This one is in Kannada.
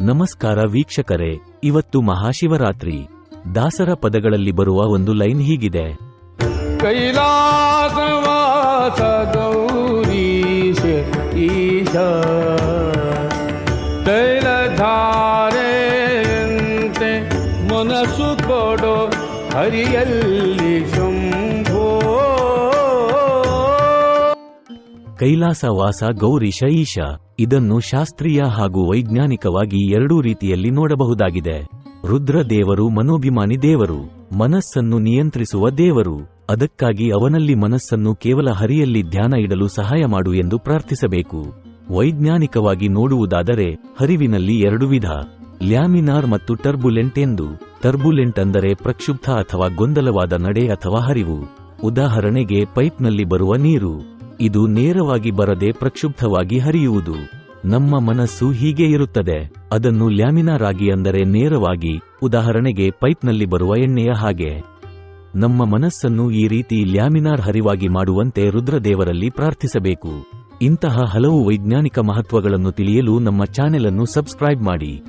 ನಮಸ್ಕಾರ ವೀಕ್ಷಕರೇ, ಇವತ್ತು ಮಹಾಶಿವರಾತ್ರಿ. ದಾಸರ ಪದಗಳಲ್ಲಿ ಬರುವ ಒಂದು ಲೈನ್ ಹೀಗಿದೆ. ಕೈಲಾಸವಾಸ ಗೌರೀಶ ಈಶ. ತೈಲಧಾರೆಯಂತೆ ಮನಸ್ಸು ಕೊಡೋ ಹರಿಯಲ್ಲಿ ಕೈಲಾಸವಾಸ ಗೌರಿ ಈಶ ಇದನ್ನು ಶಾಸ್ತ್ರೀಯ ಹಾಗೂ ವೈಜ್ಞಾನಿಕವಾಗಿ ಎರಡೂ ರೀತಿಯಲ್ಲಿ ನೋಡಬಹುದಾಗಿದೆ. ರುದ್ರ ದೇವರು ಮನೋಭಿಮಾನಿ ದೇವರು. ಮನಸ್ಸನ್ನು ನಿಯಂತ್ರಿಸುವ ದೇವರು. ಅದಕ್ಕಾಗಿ ಅವನಲ್ಲಿ ಮನಸ್ಸನ್ನು ಕೇವಲ ಹರಿಯಲ್ಲಿ ಧ್ಯಾನ ಇಡಲು ಸಹಾಯ ಮಾಡು ಎಂದು ಪ್ರಾರ್ಥಿಸಬೇಕು. ವೈಜ್ಞಾನಿಕವಾಗಿ ನೋಡುವುದಾದರೆ, ಹರಿವಿನಲ್ಲಿ ಎರಡು ವಿಧ. ಲ್ಯಾಮಿನಾರ್ ಮತ್ತು ಟರ್ಬುಲೆಂಟ್ ಎಂದು. ಟರ್ಬುಲೆಂಟ್ ಅಂದರೆ ಪ್ರಕ್ಷುಬ್ಧ ಅಥವಾ ಗೊಂದಲವಾದ ನಡೆ ಅಥವಾ ಹರಿವು. ಉದಾಹರಣೆಗೆ, ಪೈಪ್ನಲ್ಲಿ ಬರುವ ನೀರು. ಇದು ನೇರವಾಗಿ ಬರದೆ ಪ್ರಕ್ಷುಬ್ಧವಾಗಿ ಹರಿಯುವುದು. ನಮ್ಮ ಮನಸ್ಸು ಹೀಗೆ ಇರುತ್ತದೆ. ಅದನ್ನು ಲ್ಯಾಮಿನಾರ್ ಆಗಿ ಅಂದರೆ ನೇರವಾಗಿ, ಉದಾಹರಣೆಗೆ ಪೈಪ್ನಲ್ಲಿ ಬರುವ ಎಣ್ಣೆಯ ಹಾಗೆ. ನಮ್ಮ ಮನಸ್ಸನ್ನು ಈ ರೀತಿ ಲ್ಯಾಮಿನಾರ್ ಹರಿವಾಗಿ ಮಾಡುವಂತೆ ರುದ್ರದೇವರಲ್ಲಿ ಪ್ರಾರ್ಥಿಸಬೇಕು. ಇಂತಹ ಹಲವು ವೈಜ್ಞಾನಿಕ ಮಹತ್ವಗಳನ್ನು ತಿಳಿಯಲು ನಮ್ಮ ಚಾನೆಲ್ ಅನ್ನು ಸಬ್ಸ್ಕ್ರೈಬ್ ಮಾಡಿ.